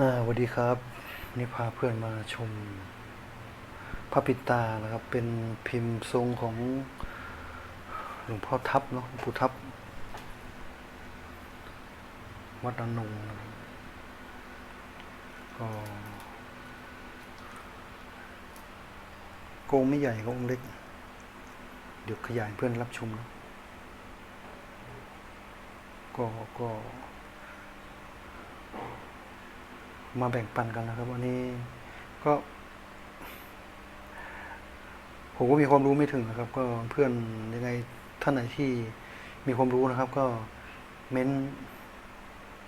อ่าสวัสดีครับนี่พาเพื่อนมาชมพระปิดตานะครับ เป็นพิมพ์ทรงของหลวงพ่อทับเนาะปู่ทับวัดอนนงก็โกงไม่ใหญ่ก็องเล็ก เดี๋ยวขยายเพื่อนรับชมเนอะก็ก็ มาแบ่งปันกันนะครับวันนี้ก็ ผมก็มีความรู้ไม่ถึงนะครับ ก็เพื่อนยังไงท่านไหนที่มีความรู้นะครับ ก็เม้น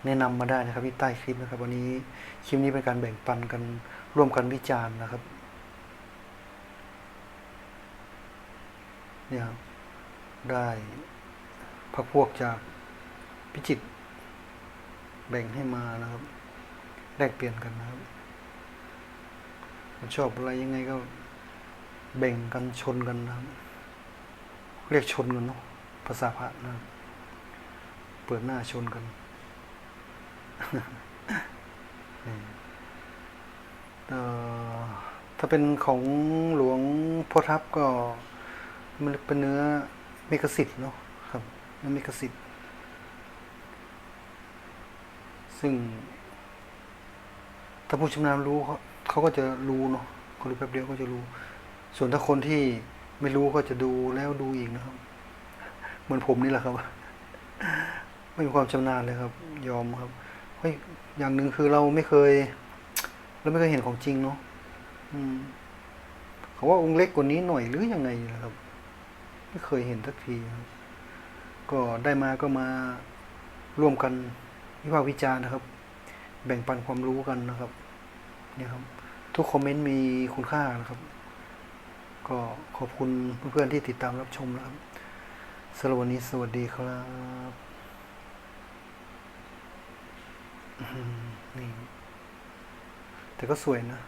แนะนำมาได้นะครับที่ใต้คลิปนะครับ วันนี้คลิปนี้เป็นการแบ่งปันกันร่วมกันวิจารณ์นะครับ เนี่ยครับได้พักพวกจากพิจิตรแบ่งให้มานะครับ แลกเปลี่ยนกันนะครับมันชอบอะไรยังไงก็แบ่งกันชนกันนะครับ เรียกชนกันเนาะภาษาพระนะเปิดหน้าชนกัน ถ้าเป็นของหลวงพ่อทับก็มันเป็นเนื้อเมกสิทธิ์เนาะครับเนื้อเมกสิทธิ์ซึ่ง ถ้าผู้ชำนาญรู้เขาเขาก็จะรู้เนาะเขารู้แป๊บเดียวก็จะรู้ ส่วนถ้าคนที่ไม่รู้ก็จะดูแล้วดูอีกนะครับ เหมือนผมนี่แหละครับ ไม่มีความชำนาญเลยครับ ยอมครับเฮ้ยอย่างหนึ่งคือเราไม่เคย เราไม่เคยเห็นของจริงเนาะอืมเขาว่าองค์เล็กกว่านี้หน่อยหรือยังไงนะครับ ไม่เคยเห็นสักทีครับก็ได้มาก็มาร่วมกันวิพากษ์วิจารณ์นะครับ แบ่งปันความรู้กันนะครับ เนี่ยครับ ทุกคอมเมนต์มีคุณค่านะครับ ก็ขอบคุณเพื่อนๆที่ติดตามรับชมนะครับสำหรับวันนี้สวัสดีครับนี่แต่ก็สวยนะ